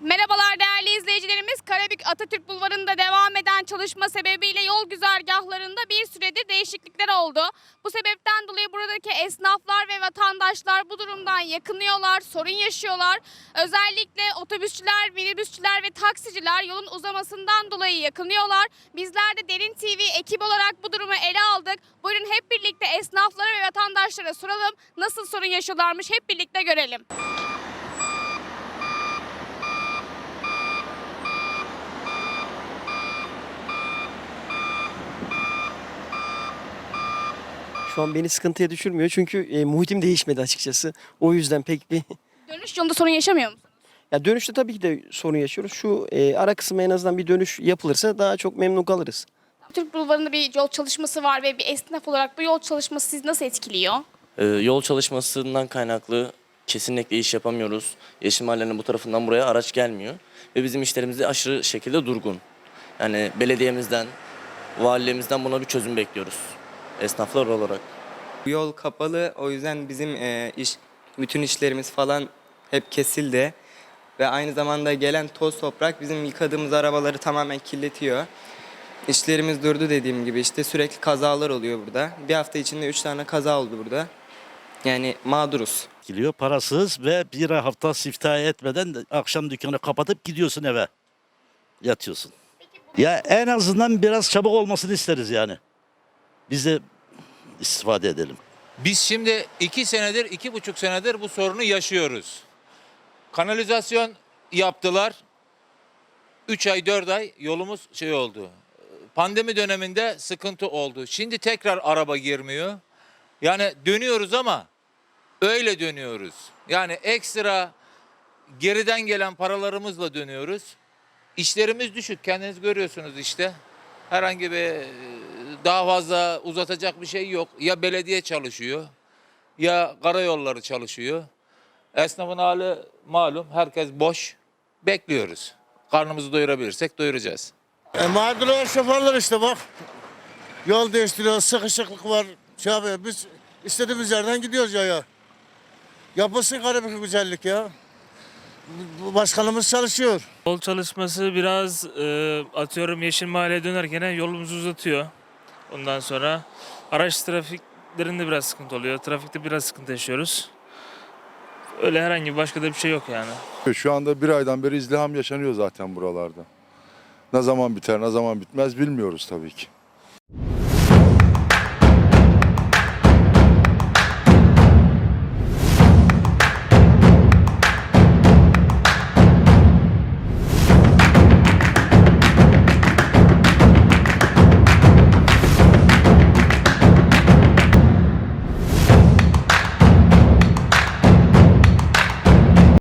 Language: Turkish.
Merhabalar değerli izleyicilerimiz. Karabük Atatürk Bulvarı'nda devam eden çalışma sebebiyle yol güzergahlarında bir süredir değişiklikler oldu. Bu sebepten dolayı buradaki esnaflar ve vatandaşlar bu durumdan yakınıyorlar, sorun yaşıyorlar. Özellikle otobüsçüler, minibüsçüler ve taksiciler yolun uzamasından dolayı yakınıyorlar. Bizler de Derin TV ekip olarak bu durumu ele aldık. Buyurun hep birlikte esnaflara ve vatandaşlara soralım. Nasıl sorun yaşıyorlarmış hep birlikte görelim. Şu an beni sıkıntıya düşürmüyor çünkü e, muhitim değişmedi açıkçası. O yüzden pek bir... Dönüş yolunda sorun yaşamıyor musunuz? Ya dönüşte tabii ki de sorun yaşıyoruz. Şu e, ara kısmı en azından bir dönüş yapılırsa daha çok memnun kalırız. Türk Bulvarı'nda bir yol çalışması var ve bir esnaf olarak bu yol çalışması sizi nasıl etkiliyor? Ee, yol çalışmasından kaynaklı kesinlikle iş yapamıyoruz. Yeşil Mahallenin bu tarafından buraya araç gelmiyor. Ve bizim işlerimiz de aşırı şekilde durgun. Yani belediyemizden, valiliğimizden buna bir çözüm bekliyoruz. Esnaflar olarak. Bu yol kapalı o yüzden bizim e, iş bütün işlerimiz falan hep kesildi. Ve aynı zamanda gelen toz toprak bizim yıkadığımız arabaları tamamen kirletiyor. İşlerimiz durdu dediğim gibi işte sürekli kazalar oluyor burada. Bir hafta içinde üç tane kaza oldu burada. Yani mağduruz. etkiliyor. Parasız ve bir hafta siftah etmeden de akşam dükkanı kapatıp gidiyorsun eve. Yatıyorsun. Ya en azından biraz çabuk olmasını isteriz yani. Biz de istifade edelim. Biz şimdi iki senedir, iki buçuk senedir bu sorunu yaşıyoruz. Kanalizasyon yaptılar. Üç ay, dört ay yolumuz şey oldu. Pandemi döneminde sıkıntı oldu. Şimdi tekrar araba girmiyor. Yani dönüyoruz ama öyle dönüyoruz. Yani ekstra geriden gelen paralarımızla dönüyoruz. İşlerimiz düşük. Kendiniz görüyorsunuz işte. Herhangi bir daha fazla uzatacak bir şey yok. Ya belediye çalışıyor ya karayolları çalışıyor. Esnafın hali malum. Herkes boş. Bekliyoruz. Karnımızı doyurabilirsek doyuracağız. E, mağdurlar şoförler işte bak. Yol değiştiriyor, sıkışıklık var. Şey yapıyor. Biz istediğimiz yerden gidiyoruz ya ya. Yapılsın Karabük güzellik ya. Başkanımız çalışıyor. Yol çalışması biraz e, atıyorum Yeşil Mahalle'ye dönerken yolumuzu uzatıyor. Ondan sonra araç trafiklerinde biraz sıkıntı oluyor. Trafikte biraz sıkıntı yaşıyoruz. Öyle herhangi başka da bir şey yok yani. Şu anda bir aydan beri izdiham yaşanıyor zaten buralarda. Ne zaman biter, ne zaman bitmez bilmiyoruz tabii ki.